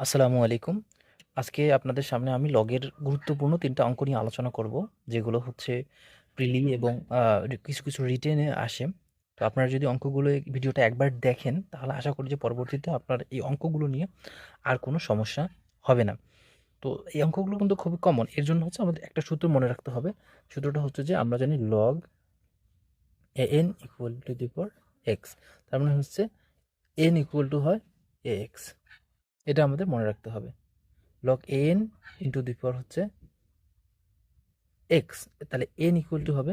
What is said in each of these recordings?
আসসালামু আলাইকুম। আজকে আপনাদের সামনে আমি লগের গুরুত্বপূর্ণ ৩ টা অঙ্ক নিয়ে আলোচনা করব। যেগুলো হচ্ছে প্রিলি এবং কিছু, কিছু রিটেনে আসে। তো আপনারা যদি অঙ্কগুলো এই ভিডিওটা একবার দেখেন তাহলে আশা করি যে পরবর্তীতে আপনার এই অঙ্কগুলো নিয়ে আর কোনো সমস্যা হবে না। তো এই অঙ্কগুলো কিন্তু খুবই কমন। এর জন্য হচ্ছে আমাদের একটা সূত্র মনে রাখতে হবে। সূত্রটা হচ্ছে যে আমরা জানি log a n equal to the power x তার মানে হচ্ছে এন equal টু হয় ax এটা আমাদের মনে রাখতে হবে। log an into the power হচ্ছে এক্স তাহলে এন ইকুয়াল টু হবে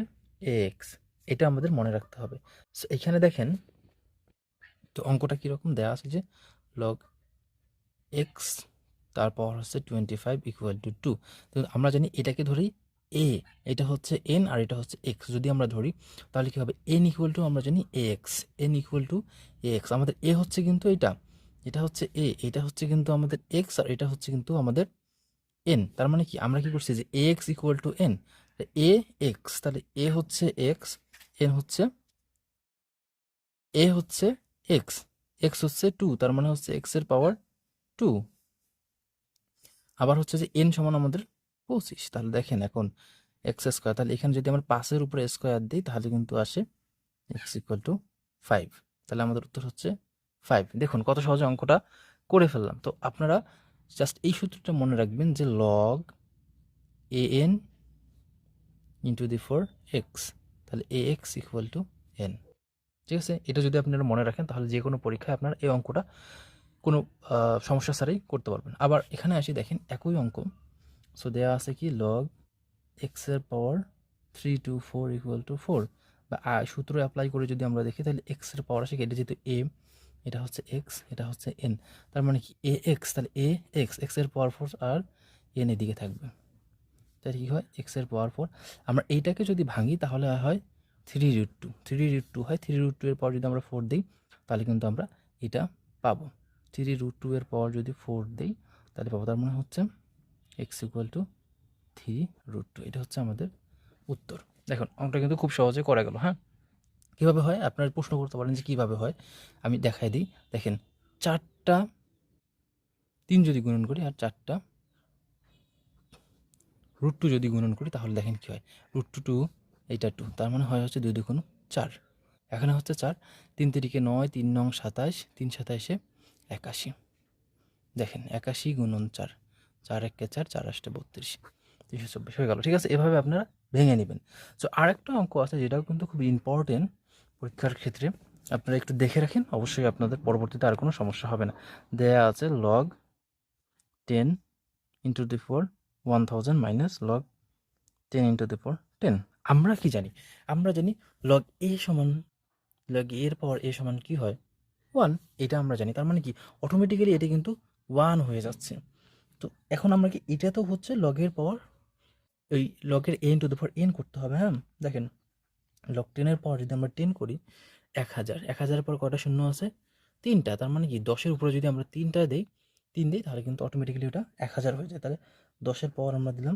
এক্স এটা আমাদের মনে রাখতে হবে। সো এখানে দেখেন, তো অঙ্কটা কীরকম দেওয়া আছে যে log x তারপর হচ্ছে twenty five equal to two তো আমরা জানি এটাকে ধরি এ এটা হচ্ছে এন আর এটা হচ্ছে এক্স যদি আমরা ধরি, তাহলে কী হবে? এন ইকুয়াল টু আমরা জানি a x n equal to a x আমাদের এ হচ্ছে কিন্তু এটা। এটা হচ্ছে এ এটা হচ্ছে কিন্তু আমাদের এক্স আর এটা হচ্ছে কিন্তু আমাদের এন তার মানে কি? আমরা কি করছি যে a x equal to n a x তাহলে এ হচ্ছে এক্স এন হচ্ছে এ হচ্ছে এক্স এক্স হচ্ছে টু তার মানে হচ্ছে এক্সের পাওয়ার টু আবার হচ্ছে যে এন সমান আমাদের পঁচিশ। তাহলে দেখেন এখন এক্স স্কোয়ার তাহলে এখানে যদি আমরা পাঁচের উপরে স্কোয়ার দিই, তাহলে কিন্তু আসে এক্স ইকুয়াল টু ফাইভ তাহলে আমাদের উত্তর হচ্ছে ফাইভ দেখুন, কত সহজে অঙ্কটা করে ফেললাম। তো আপনারা জাস্ট এই সূত্রটা মনে রাখবেন যে log a n into the power x তাহলে a x equal to n ঠিক আছে? এটা যদি আপনারা মনে রাখেন, তাহলে যে কোনো পরীক্ষায় আপনার এই অঙ্কটা কোনো সমস্যা ছাড়াই করতে পারবেন। আবার এখানে আসি, দেখেন, একই অঙ্ক। সো দেওয়া আছে কি? লগ এক্সের power three two four equal to four বা সূত্র অ্যাপ্লাই করে যদি আমরা দেখি, তাহলে এক্সের পাওয়ার আসে এটা যেহেতু এ এটা হচ্ছে এক্স এটা হচ্ছে এন তার মানে কি এ এক্স তাহলে এ এক্স এক্সের পাওয়ার ফোর আর এন এদিকে থাকবে। তাহলে কী হয়? এক্সের পাওয়ার ফোর আমরা এইটাকে যদি ভাঙি, তাহলে হয় three root two three root two হয়। থ্রি রুট টু এর পর যদি আমরা ফোর দিই, তাহলে কিন্তু আমরা এটা পাবো। থ্রি রুট টু এর পাওয়ার যদি ফোর দিই, তাহলে পাবো। তার মানে হচ্ছে x equal to three root two এটা হচ্ছে আমাদের উত্তর। দেখুন, অঙ্কটা কিন্তু খুব সহজে করা গেল হ্যাঁ? কীভাবে হয়? আপনার প্রশ্ন করতে পারেন যে কীভাবে হয়। আমি দেখাই দিই। দেখেন, চারটা, তিন যদি গুণন করি আর চারটা রুট টু যদি গুণন করি তাহলে দেখেন কী হয়? রুট টু টু এইটা টু তার মানে হয় হচ্ছে দুই দুগুণ চার। এখানে হচ্ছে চার, তিন তিরিকে নয়, তিন নং সাতাশ তিন সাতাশে একাশি। দেখেন, একাশি গুণন চার চার একে চার চার আষ্টে বত্রিশ, তিনশো চব্বিশ, হয়ে গেল। ঠিক আছে? এভাবে আপনারা ভেঙে নেবেন। সো আরেকটা অঙ্ক আছে যেটাও কিন্তু খুব ইম্পর্টেন্ট পরীক্ষার ক্ষেত্রে আপনারা একটু দেখে রাখেন, অবশ্যই আপনাদের পরবর্তীতে আর কোনো সমস্যা হবে না। দেয়া আছে log ten into the power one thousand minus log ten into the power ten আমরা কি জানি? আমরা জানি লগ এ সমান লগ এর পর এ সমান কি হয়? ওয়ান এটা আমরা জানি। তার মানে কি? অটোমেটিক্যালি এটা কিন্তু ওয়ান হয়ে যাচ্ছে। তো এখন আমরা কি, এটা তো হচ্ছে লগের পর ওই লগের n to the power n করতে হবে হ্যাঁ? দেখেন লগ টেনের পর যদি আমরা টেন করি, এক হাজার। এক হাজারের পর কটা শূন্য আছে? তিনটা। তার মানে কি? দশের উপরে যদি আমরা তিনটা দিই, তিন দিই, তাহলে কিন্তু অটোমেটিক্যালি ওটা এক হাজার হয়ে যায়। তাহলে দশের পর আমরা দিলাম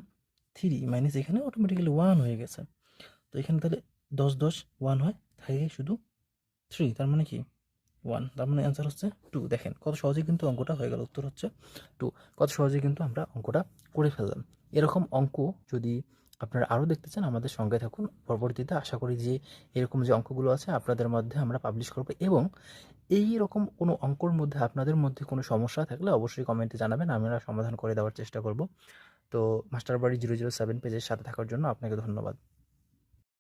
থ্রি মাইনাস এখানে অটোমেটিক্যালি ওয়ান হয়ে গেছে। তো এখানে তাহলে দশ দশ ওয়ান হয় থাকে শুধু থ্রি তার মানে কি? ওয়ান তার মানে অ্যান্সার হচ্ছে টু দেখেন, কত সহজে কিন্তু অঙ্কটা হয়ে গেল। উত্তর হচ্ছে টু কত সহজে কিন্তু আমরা অঙ্কটা করে ফেললাম। এরকম অঙ্ক যদি আপনারা আরও দেখতে চান, আমাদের সঙ্গে থাকুন। পরবর্তীতে আশা করি যে এরকম যে অঙ্কগুলো আছে আপনাদের মধ্যে আমরা পাবলিশ করব এবং এই রকম কোনো অঙ্কর মধ্যে আপনাদের মধ্যে কোনো সমস্যা থাকলে অবশ্যই কমেন্টে জানাবেন আমরা সমাধান করে দেওয়ার চেষ্টা করব। তো মাস্টার বাড়ি জিরো জিরো সেভেন পেজের সাথে থাকার জন্য আপনাকে ধন্যবাদ।